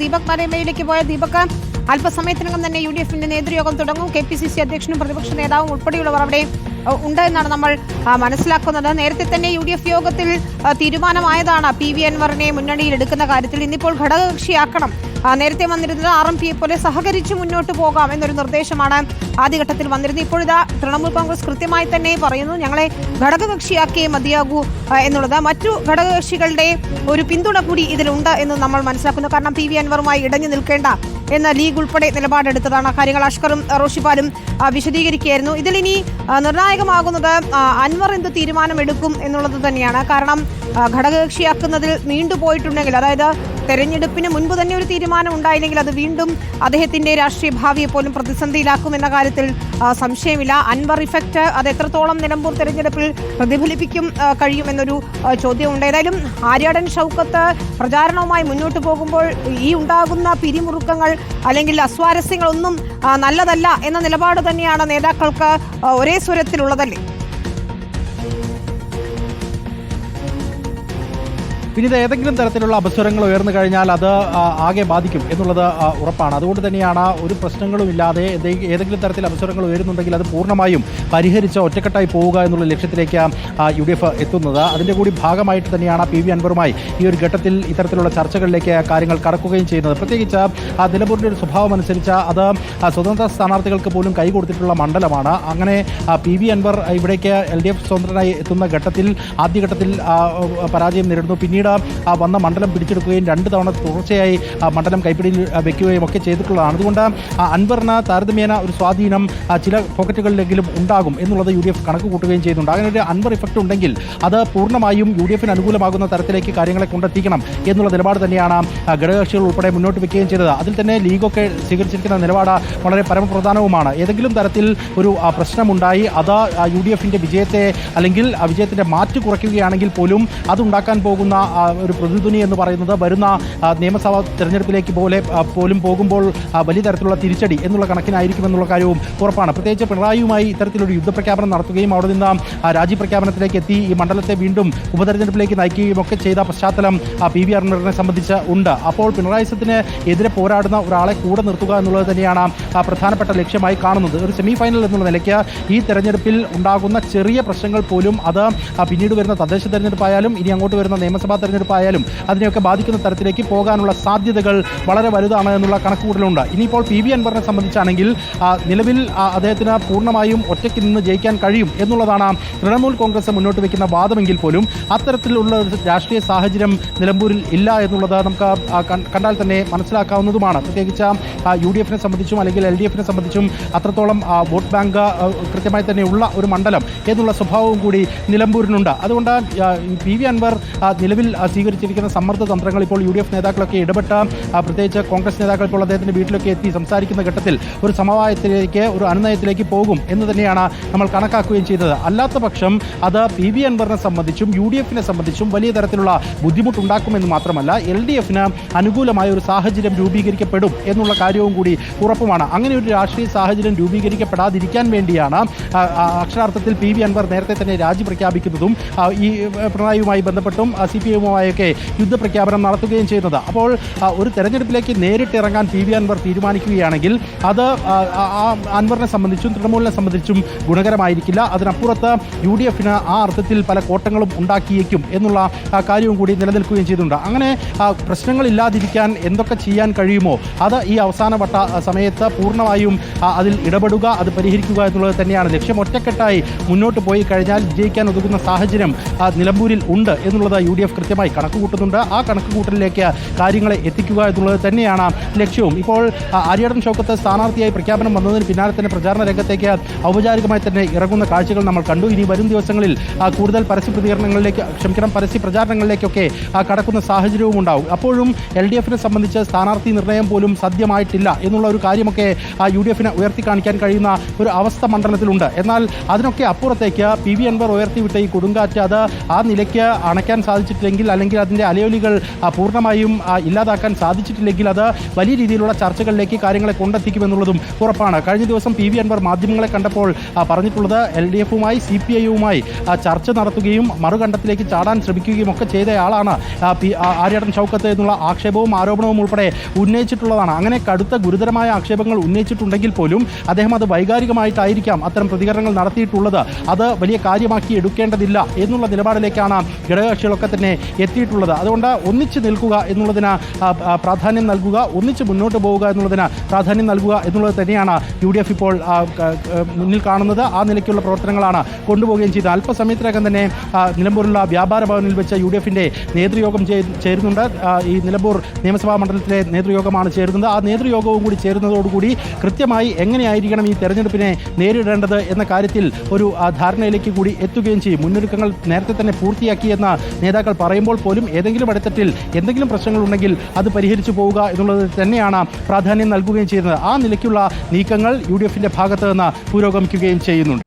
ദീപക് മരമയിലേക്ക് പോയ ദീപക്. അല്പസമയത്തിനകം തന്നെ യു ഡി എഫിന്റെ നേതൃയോഗം തുടങ്ങും. കെ പി സി സി അധ്യക്ഷനും പ്രതിപക്ഷ നേതാവും ഉൾപ്പെടെയുള്ളവർ അവിടെ ഉണ്ട് എന്നാണ് നമ്മൾ മനസ്സിലാക്കുന്നത്. നേരത്തെ തന്നെ യു ഡി എഫ് യോഗത്തിൽ തീരുമാനമായതാണ് പി വി അൻവറിനെ മുന്നണിയിൽ എടുക്കുന്ന കാര്യത്തിൽ. ഇന്നിപ്പോൾ ഘടകകക്ഷിയാക്കണം. നേരത്തെ വന്നിരുന്നത് ആർ എം പിയെ പോലെ സഹകരിച്ച് മുന്നോട്ട് പോകാം എന്നൊരു നിർദ്ദേശമാണ് ആദ്യഘട്ടത്തിൽ വന്നിരുന്നത്. ഇപ്പോഴിതാ തൃണമൂൽ കോൺഗ്രസ് കൃത്യമായി തന്നെ പറയുന്നു ഞങ്ങളെ ഘടകകക്ഷിയാക്കിയേ മതിയാകൂ എന്നുള്ളത്. മറ്റു ഘടകകക്ഷികളുടെ ഒരു പിന്തുണ കൂടി ഇതിലുണ്ട് എന്ന് നമ്മൾ മനസ്സിലാക്കുന്നു. കാരണം പി വി അൻവറുമായി ഇടഞ്ഞു നിൽക്കേണ്ട എന്ന ലീഗ് ഉൾപ്പെടെ നിലപാടെടുത്തതാണ്. കാര്യങ്ങൾ അഷ്കറും റോഷിപ്പാലും വിശദീകരിക്കുകയായിരുന്നു. ഇതിലിനി ആ, നിർണായകമാകുന്നത് അൻവർ എന്ത് തീരുമാനമെടുക്കും എന്നുള്ളത് തന്നെയാണ്. കാരണം ഘടകകക്ഷിയാക്കുന്നതിൽ നീണ്ടുപോയിട്ടുണ്ടെങ്കിൽ അതായത് തെരഞ്ഞെടുപ്പിന് മുൻപ് തന്നെ ഒരു തീരുമാനം ഉണ്ടായില്ലെങ്കിൽ അത് വീണ്ടും അദ്ദേഹത്തിന്റെ രാഷ്ട്രീയ ഭാവിയെ പോലും പ്രതിസന്ധിയിലാക്കും എന്ന കാര്യത്തിൽ സംശയമില്ല. അൻവർ ഇഫക്റ്റ് അത് എത്രത്തോളം നിലമ്പൂർ തെരഞ്ഞെടുപ്പിൽ പ്രതിഫലിപ്പിക്കും കഴിയുമെന്നൊരു ചോദ്യമുണ്ട്. ഏതായാലും ആര്യാടൻ ഷൗക്കത്ത് പ്രചാരണവുമായി മുന്നോട്ട് പോകുമ്പോൾ ഈ ഉണ്ടാകുന്ന പിരിമുറുക്കങ്ങൾ അല്ലെങ്കിൽ അസ്വാരസ്യങ്ങളൊന്നും നല്ലതല്ല എന്ന നിലപാട് തന്നെയാണ് നേതാക്കൾക്ക് ഒരേ സ്വരത്തിലുള്ളതല്ലേ? പിന്നെ ഇത് ഏതെങ്കിലും തരത്തിലുള്ള അപസ്വരങ്ങൾ ഉയർന്നു കഴിഞ്ഞാൽ അത് ആകെ ബാധിക്കും എന്നുള്ളത് ഉറപ്പാണ്. അതുകൊണ്ട് തന്നെയാണ് ഒരു പ്രശ്നങ്ങളും ഇല്ലാതെ ഏതെങ്കിലും തരത്തിൽ അപസ്വരങ്ങൾ ഉയരുന്നുണ്ടെങ്കിൽ അത് പൂർണമായും പരിഹരിച്ച് ഒറ്റക്കെട്ടായി പോവുക എന്നുള്ള ലക്ഷ്യത്തിലേക്ക് യു ഡി എഫ് എത്തുന്നത്. അതിന്റെ കൂടി ഭാഗമായിട്ട് തന്നെയാണ് പി വി അൻവറുമായി ഈ ഒരു ഘട്ടത്തിൽ ഇത്തരത്തിലുള്ള ചർച്ചകളിലേക്ക് കാര്യങ്ങൾ കടക്കുകയും ചെയ്യുന്നത്. പ്രത്യേകിച്ച് നിലമ്പൂരിന്റെ ഒരു സ്വഭാവം അനുസരിച്ച് അത് സ്വതന്ത്ര സ്ഥാനാർത്ഥികൾക്ക് പോലും കൈകൊടുത്തിട്ടുള്ള മണ്ഡലമാണ്. അങ്ങനെ പി വി അൻവർ ഇവിടേക്ക് എൽ ഡി എഫ് സ്വതന്ത്രനായി എത്തുന്ന ഘട്ടത്തിൽ ആദ്യഘട്ടത്തിൽ പരാജയം നേരിടുന്നു. പിന്നീട് ആ വന്ന മണ്ഡലം പിടിച്ചെടുക്കുകയും രണ്ട് തവണ തുടർച്ചയായി ആ മണ്ഡലം കൈപ്പിടിയിൽ വെക്കുകയും ഒക്കെ ചെയ്തിട്ടുള്ളതാണ്. അതുകൊണ്ട് ആ അൻവറിന് താരതമ്യേന ഒരു സ്വാധീനം ചില പോക്കറ്റുകളിലെങ്കിലും ഉണ്ടാകും എന്നുള്ളത് യു ഡി എഫ് കണക്ക് കൂട്ടുകയും ചെയ്യുന്നുണ്ട്. അങ്ങനെ ഒരു അൻവർ ഇഫക്റ്റ് ഉണ്ടെങ്കിൽ അത് പൂർണമായും യു ഡി എഫിന് അനുകൂലമാകുന്ന തരത്തിലേക്ക് കാര്യങ്ങളെ കൊണ്ടെത്തിക്കണം എന്നുള്ള നിലപാട് തന്നെയാണ് ഘടകകക്ഷികൾ ഉൾപ്പെടെ മുന്നോട്ട് വെക്കുകയും ചെയ്തത്. അതിൽ തന്നെ ലീഗൊക്കെ സ്വീകരിച്ചിരിക്കുന്ന നിലപാട് വളരെ പരമപ്രധാനവുമാണ്. ഏതെങ്കിലും തരത്തിൽ ഒരു പ്രശ്നമുണ്ടായി അത് യു ഡി എഫിന്റെ വിജയത്തെ അല്ലെങ്കിൽ വിജയത്തിന്റെ മാറ്റ് കുറയ്ക്കുകയാണെങ്കിൽ പോലും അതുണ്ടാക്കാൻ പോകുന്ന ഒരു പ്രതിധ്വനി എന്ന് പറയുന്നത് വരുന്ന നിയമസഭാ തെരഞ്ഞെടുപ്പിലേക്ക് പോലെ പോലും പോകുമ്പോൾ വലിയ തരത്തിലുള്ള തിരിച്ചടി എന്നുള്ള കണക്കിനായിരിക്കും എന്നുള്ള കാര്യവും ഉറപ്പാണ്. പ്രത്യേകിച്ച് പിണറായിയുമായി ഇത്തരത്തിലൊരു യുദ്ധപ്രഖ്യാപനം നടത്തുകയും അവിടെ നിന്ന് രാജി പ്രഖ്യാപനത്തിലേക്ക് എത്തി ഈ മണ്ഡലത്തെ വീണ്ടും ഉപതെരഞ്ഞെടുപ്പിലേക്ക് നയിക്കുകയും ഒക്കെ ചെയ്ത പശ്ചാത്തലം പി വി അരുണറിനെ സംബന്ധിച്ച് ഉണ്ട്. അപ്പോൾ പിണറായി സത്തിന് എതിരെ പോരാടുന്ന ഒരാളെ കൂടെ നിർത്തുക എന്നുള്ളത് തന്നെയാണ് പ്രധാനപ്പെട്ട ലക്ഷ്യമായി കാണുന്നത്. ഒരു സെമി ഫൈനൽ എന്നുള്ള നിലയ്ക്ക് ഈ തെരഞ്ഞെടുപ്പിൽ ഉണ്ടാകുന്ന ചെറിയ പ്രശ്നങ്ങൾ പോലും അത് പിന്നീട് വരുന്ന തദ്ദേശ തെരഞ്ഞെടുപ്പായാലും ഇനി അങ്ങോട്ട് വരുന്ന നിയമസഭാ തെരഞ്ഞെടുപ്പായാലും അതിനെയൊക്കെ ബാധിക്കുന്ന തരത്തിലേക്ക് പോകാനുള്ള സാധ്യതകൾ വളരെ വലുതാണ് എന്നുള്ള കണക്കുകൂട്ടലുണ്ട്. ഇനിയിപ്പോൾ പി വി അൻവറിനെ സംബന്ധിച്ചാണെങ്കിൽ നിലവിൽ അദ്ദേഹത്തിന് പൂർണമായും ഒറ്റയ്ക്ക് നിന്ന് ജയിക്കാൻ കഴിയും എന്നുള്ളതാണ് തൃണമൂൽ കോൺഗ്രസ് മുന്നോട്ട് വയ്ക്കുന്ന വാദമെങ്കിൽ പോലും അത്തരത്തിലുള്ള രാഷ്ട്രീയ സാഹചര്യം നിലമ്പൂരിൽ ഇല്ല എന്നുള്ളത് നമുക്ക് കണ്ടാൽ തന്നെ മനസ്സിലാക്കാവുന്നതുമാണ്. പ്രത്യേകിച്ച് യു ഡി എഫിനെ സംബന്ധിച്ചും അല്ലെങ്കിൽ എൽ ഡി എഫിനെ സംബന്ധിച്ചും അത്രത്തോളം വോട്ട് ബാങ്ക് കൃത്യമായി തന്നെ ഉള്ള ഒരു മണ്ഡലം എന്നുള്ള സ്വഭാവവും കൂടി നിലമ്പൂരിനുണ്ട്. അതുകൊണ്ട് പി വി അൻവർ നിലവിൽ സ്വീകരിച്ചിരിക്കുന്ന സമ്മർദ്ദ തന്ത്രങ്ങൾ ഇപ്പോൾ യു ഡി എഫ് നേതാക്കളൊക്കെ ഇടപെട്ട പ്രത്യേകിച്ച് കോൺഗ്രസ് നേതാക്കൾ ഇപ്പോൾ അദ്ദേഹത്തിന്റെ വീട്ടിലൊക്കെ എത്തി സംസാരിക്കുന്ന ഘട്ടത്തിൽ ഒരു സമവായത്തിലേക്ക് ഒരു അനുനയത്തിലേക്ക് പോകും എന്ന് തന്നെയാണ് നമ്മൾ കണക്കാക്കുകയും ചെയ്തത്. അല്ലാത്ത പക്ഷം അത് പി വി അൻവറിനെ സംബന്ധിച്ചും യു ഡി എഫിനെ സംബന്ധിച്ചും വലിയ തരത്തിലുള്ള ബുദ്ധിമുട്ടുണ്ടാക്കുമെന്ന് മാത്രമല്ല എൽ ഡി എഫിന് അനുകൂലമായ ഒരു സാഹചര്യം രൂപീകരിക്കപ്പെടും എന്നുള്ള കാര്യവും കൂടി ഉറപ്പുമാണ്. അങ്ങനെ ഒരു രാഷ്ട്രീയ സാഹചര്യം രൂപീകരിക്കപ്പെടാതിരിക്കാൻ വേണ്ടിയാണ് അക്ഷരാർത്ഥത്തിൽ പി വി അൻവർ നേരത്തെ തന്നെ രാജി പ്രഖ്യാപിക്കുന്നതും ഈ പിണറായിയുമായി ബന്ധപ്പെട്ടും സി പി എമ്മുമായൊക്കെ യുദ്ധപ്രഖ്യാപനം നടത്തുകയും ചെയ്യുന്നത്. അപ്പോൾ ഒരു തെരഞ്ഞെടുപ്പിലേക്ക് നേരിട്ട് ഇറങ്ങാൻ പി വി അൻവർ തീരുമാനിക്കുകയാണെങ്കിൽ അത് അൻവറിനെ സംബന്ധിച്ചും തൃണമൂലിനെ സംബന്ധിച്ചും ഗുണകരമായിരിക്കില്ല. അതിനപ്പുറത്ത് യു ഡി എഫിന് ആ അർത്ഥത്തിൽ പല കോട്ടങ്ങളും ഉണ്ടാക്കിയേക്കും എന്നുള്ള കാര്യവും കൂടി നിലനിൽക്കുകയും ചെയ്തിട്ടുണ്ട്. അങ്ങനെ പ്രശ്നങ്ങളില്ലാതിരിക്കാൻ എന്തൊക്കെ ചെയ്യാൻ കഴിയുമോ അത് ഈ അവസാനവട്ട സമയത്ത് പൂർണമായും അതിൽ ഇടപെടുക അത് പരിഹരിക്കുക എന്നുള്ളത് തന്നെയാണ് ലക്ഷ്യം. ഒറ്റക്കെട്ടായി മുന്നോട്ട് പോയി കഴിഞ്ഞാൽ വിജയിക്കാൻ ഒതുങ്ങുന്ന സാഹചര്യം നിലമ്പൂരിൽ ഉണ്ട് എന്നുള്ളത് യു ഡി എഫ് കൃത്യമായി കണക്ക് കൂട്ടുന്നുണ്ട്. ആ കണക്ക് കൂട്ടലിലേക്ക് കാര്യങ്ങളെ എത്തിക്കുക എന്നുള്ളത് തന്നെയാണ് ലക്ഷ്യവും. ഇപ്പോൾ ആ, ആര്യാടൻ ഷൗക്കത്ത് സ്ഥാനാർത്ഥിയായി പ്രഖ്യാപനം വന്നതിന് പിന്നാലെ തന്നെ പ്രചാരണ രംഗത്തേക്ക് ഔപചാരികമായി തന്നെ ഇറങ്ങുന്ന കാഴ്ചകൾ നമ്മൾ കണ്ടു. ഇനി വരും ദിവസങ്ങളിൽ കൂടുതൽ പരസ്യ പ്രതികരണങ്ങളിലേക്ക് ക്ഷമിക്കണം പരസ്യ പ്രചാരണങ്ങളിലേക്കൊക്കെ കടക്കുന്ന സാഹചര്യവും ഉണ്ടാവും. അപ്പോഴും എൽ ഡി എഫിനെ സംബന്ധിച്ച് സ്ഥാനാർത്ഥി നിർണയം പോലും സദ്യമായിട്ടില്ല എന്നുള്ള ഒരു കാര്യമൊക്കെ യു ഡി എഫിനെ ഉയർത്തി കാണിക്കാൻ കഴിയുന്ന ഒരു അവസ്ഥ മണ്ഡലത്തിലുണ്ട്. എന്നാൽ അതിനൊക്കെ അപ്പുറത്തേക്ക് പി വി അൻവർ ഉയർത്തിവിട്ട ഈ കൊടുങ്കാറ്റ് അത് ആ നിലയ്ക്ക് അണയ്ക്കാൻ സാധിച്ചിട്ടില്ലെങ്കിൽ സാധിച്ചിട്ടില്ലെങ്കിൽ അല്ലെങ്കിൽ അതിന്റെ അലയൊലികൾ പൂർണമായും ഇല്ലാതാക്കാൻ സാധിച്ചിട്ടില്ലെങ്കിൽ അത് വലിയ രീതിയിലുള്ള ചർച്ചകളിലേക്ക് കാര്യങ്ങളെ കൊണ്ടെത്തിക്കുമെന്നുള്ളതും ഉറപ്പാണ്. കഴിഞ്ഞ ദിവസം പി വി അൻവർ മാധ്യമങ്ങളെ കണ്ടപ്പോൾ പറഞ്ഞിട്ടുള്ളത് എൽ ഡി എഫുമായി സി പി ഐയുമായി ചർച്ച നടത്തുകയും മറുകണ്ഠത്തിലേക്ക് ചാടാൻ ശ്രമിക്കുകയും ഒക്കെ ചെയ്തയാളാണ് പി ആര്യാടൻ ചൗക്കത്ത് എന്നുള്ള ആക്ഷേപവും ആരോപണവും ഉൾപ്പെടെ ഉന്നയിച്ചിട്ടുള്ളതാണ്. അങ്ങനെ കടുത്ത ഗുരുതരമായ ആക്ഷേപങ്ങൾ ഉന്നയിച്ചിട്ടുണ്ടെങ്കിൽ പോലും അദ്ദേഹം അത് വൈകാരികമായിട്ടായിരിക്കാം അത്തരം പ്രതികരണങ്ങൾ നടത്തിയിട്ടുള്ളത്. അത് വലിയ കാര്യമാക്കി എടുക്കേണ്ടതില്ല എന്നുള്ള നിലപാടിലേക്കാണ് ഘടകകക്ഷികളൊക്കെ തന്നെ എത്തിയിട്ടുള്ളത്. അതുകൊണ്ട് ഒന്നിച്ച് നിൽക്കുക എന്നുള്ളതിന് പ്രാധാന്യം നൽകുക ഒന്നിച്ച് മുന്നോട്ട് പോവുക എന്നുള്ളതിന് പ്രാധാന്യം നൽകുക എന്നുള്ളത് തന്നെയാണ് യു ഡി എഫ് ഇപ്പോൾ മുന്നിൽ കാണുന്നത്. ആ നിലയ്ക്കുള്ള പ്രവർത്തനങ്ങളാണ് കൊണ്ടുപോവുകയും ചെയ്തത്. അല്പസമയത്തിനകം തന്നെ നിലമ്പൂരിലുള്ള വ്യാപാര ഭവനിൽ വെച്ച് യു ഡി എഫിന്റെ നേതൃയോഗം ചേരുന്നുണ്ട് ഈ നിലമ്പൂർ നിയമസഭാ മണ്ഡലത്തിലെ നേതൃയോഗമാണ് ചേരുന്നത്. ആ നേതൃയോഗവും കൂടി ചേരുന്നതോടുകൂടി കൃത്യമായി എങ്ങനെയായിരിക്കണം ഈ തെരഞ്ഞെടുപ്പിനെ നേരിടേണ്ടത് എന്ന കാര്യത്തിൽ ഒരു ധാരണയിലേക്ക് കൂടി എത്തുകയും ചെയ്യും. മുന്നൊരുക്കങ്ങൾ നേരത്തെ തന്നെ പൂർത്തിയാക്കിയെന്ന് നേതാക്കൾ പറയുമ്പോൾ പോലും ഏതെങ്കിലും അടിത്തട്ടിൽ എന്തെങ്കിലും പ്രശ്നങ്ങൾ ഉണ്ടെങ്കിൽ അത് പരിഹരിച്ചു പോവുക എന്നുള്ളത് തന്നെയാണ് പ്രാധാന്യം നൽകുകയും ചെയ്യുന്നത്. ആ നിലയ്ക്കുള്ള നീക്കങ്ങൾ യു ഡി എഫിന്റെ ഭാഗത്ത് നിന്ന് പുരോഗമിക്കുകയും ചെയ്യുന്നുണ്ട്.